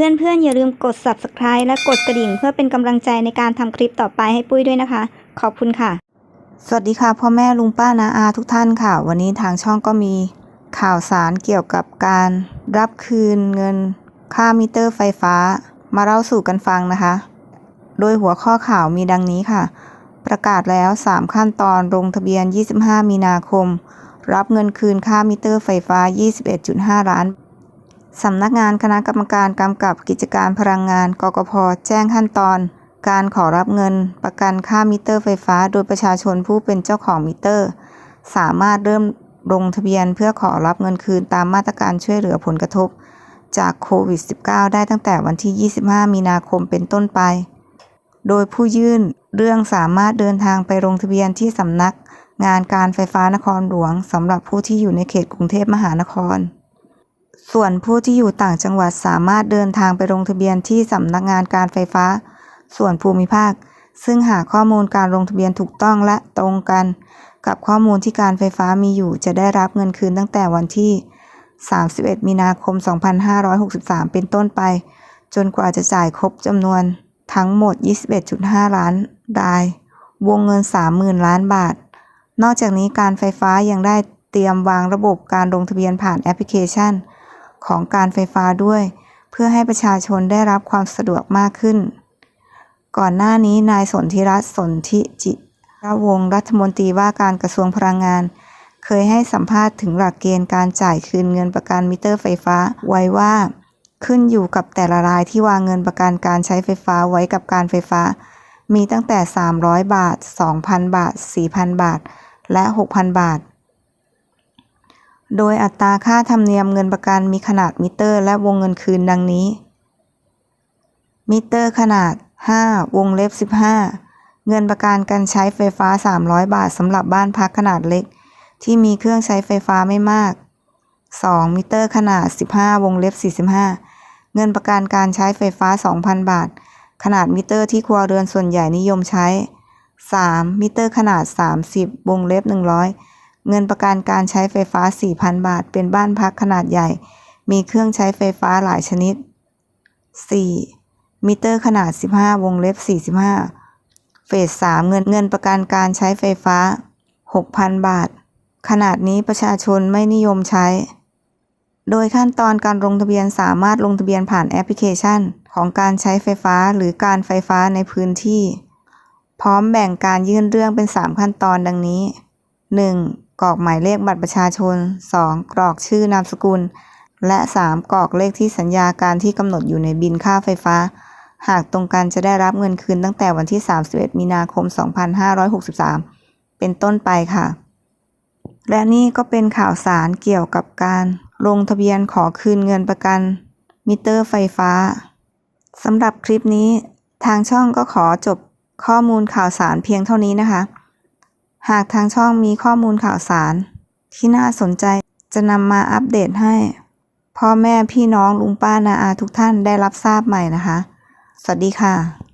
พื่อนๆอย่าลืมกด subscribe และกดกระดิ่ง เพื่อเป็นกำลังใจในการทำคลิปต่อไปให้ปุ้ยด้วยนะคะ ขอบคุณค่ะ สวัสดีค่ะพ่อแม่ลุงป้านาอาทุกท่านค่ะ วันนี้ทางช่องก็มีข่าวสารเกี่ยวกับการรับคืนเงิน ค่ามิเตอร์ไฟฟ้า มาเล่าสู่กันฟังนะคะ โดยหัวข้อข่าวมีดังนี้ค่ะ ประกาศแล้ว 3 ขั้นตอนลงทะเบียน 25 มีนาคม รับเงินคืนค่ามิเตอร์ไฟฟ้า 21.5 ล้าน สำนักงานคณะกรรมการกำกับกิจการพลังงาน กกพ แจ้งขั้นตอน การขอรับเงิน ประกันค่ามิเตอร์ไฟฟ้า โดยประชาชนผู้เป็นเจ้าของมิเตอร์ สามารถเริ่มลงทะเบียนเพื่อขอรับเงินคืนตามมาตรการช่วยเหลือผลกระทบ จากโควิด -19 ได้ตั้งแต่วันที่ 25 มีนาคมเป็นต้นไป โดยผู้ยื่นเรื่องสามารถเดินทางไปลงทะเบียนที่สำนัก งานการไฟฟ้านครหลวงสำหรับผู้ที่อยู่ในเขตกรุงเทพมหานคร ส่วนผู้ที่อยู่ต่างจังหวัดสามารถเดินทางไปลงทะเบียนที่สำนักงานการไฟฟ้า ส่วนภูมิภาค ซึ่งหากข้อมูลการลงทะเบียนถูกต้องและตรงกัน กับข้อมูลที่การไฟฟ้ามีอยู่จะได้รับเงินคืนตั้งแต่วันที่ 31 มีนาคม 2563 เป็นต้นไป จนกว่าจะจ่ายครบจำนวนทั้งหมด 21.5 ล้านราย วงเงิน 30,000 ล้านบาท นอกจากนี้การไฟฟ้ายังได้เตรียมวางระบบการลงทะเบียนผ่านแอปพลิเคชัน ของการไฟฟ้าด้วย เพื่อให้ประชาชนได้รับความสะดวกมากขึ้น ก่อนหน้านี้นายสนธิรัตน์สนธิจิระวงรัฐมนตรีว่าการกระทรวงพลังงาน เคยให้สัมภาษณ์ถึงหลักเกณฑ์การจ่ายคืนเงินประกันมิเตอร์ไฟฟ้าไว้ว่า ขึ้นอยู่กับแต่ละรายที่วางเงินประกันการใช้ไฟฟ้าไว้กับการไฟฟ้า มีตั้งแต่ 300 บาท 2,000 บาท 4,000 บาท และ 6,000 บาท โดยอัตราค่าธรรมเนียมเงินประกันมีขนาดมิเตอร์ และวงเงินคืนดังนี้ มิเตอร์ขนาด 5 วงเล็บ 15 เงินประกันการใช้ไฟฟ้า 300 บาทสำหรับบ้านพักขนาดเล็ก ที่มีเครื่องใช้ไฟฟ้าไม่มาก 2. มิเตอร์ขนาด 15 วงเล็บ 45 เงินประกันการใช้ไฟฟ้า 2,000 บาท ขนาดมิเตอร์ที่ครัวเรือนส่วนใหญ่นิยมใช้ 3. มิเตอร์ขนาด 30 วงเล็บ 100 เงินประกันการใช้ไฟฟ้า 4,000 บาท เป็นบ้านพักขนาดใหญ่ มีเครื่องใช้ไฟฟ้าหลายชนิด 4. มิเตอร์ขนาด 15 วงเล็บ 45 เฟส 3 เงินเงินประกันการใช้ไฟฟ้า 6,000 บาท ขนาดนี้ประชาชนไม่นิยมใช้ โดยขั้นตอนการลงทะเบียนสามารถลงทะเบียนผ่านแอปพลิเคชัน ของการใช้ไฟฟ้าหรือการไฟฟ้าในพื้นที่ พร้อมแบ่งการยื่นเรื่องเป็น 3 ขั้นตอนดังนี้ 1. กรอกหมายเลขบัตรประชาชน 2. กรอกชื่อนามสกุล และ 3. กรอกเลขที่สัญญาการที่กำหนดอยู่ในบินค่าไฟฟ้า หากตรงกันจะได้รับเงินคืนตั้งแต่วันที่ 31 มีนาคม 2563 เป็นต้นไปค่ะ และนี่ก็เป็นข่าวสารเกี่ยวกับการลงทะเบียนขอคืนเงินประกัน มิเตอร์ไฟฟ้าสำหรับคลิปนี้ ทางช่องก็ขอจบข้อมูลข่าวสารเพียงเท่านี้นะคะ หากทางช่องมีข้อมูลข่าวสาร ที่น่าสนใจจะนำมาอัปเดตให้ พ่อแม่พี่น้องลุงป้านาอาทุกท่านได้รับทราบใหม่นะคะ สวัสดีค่ะ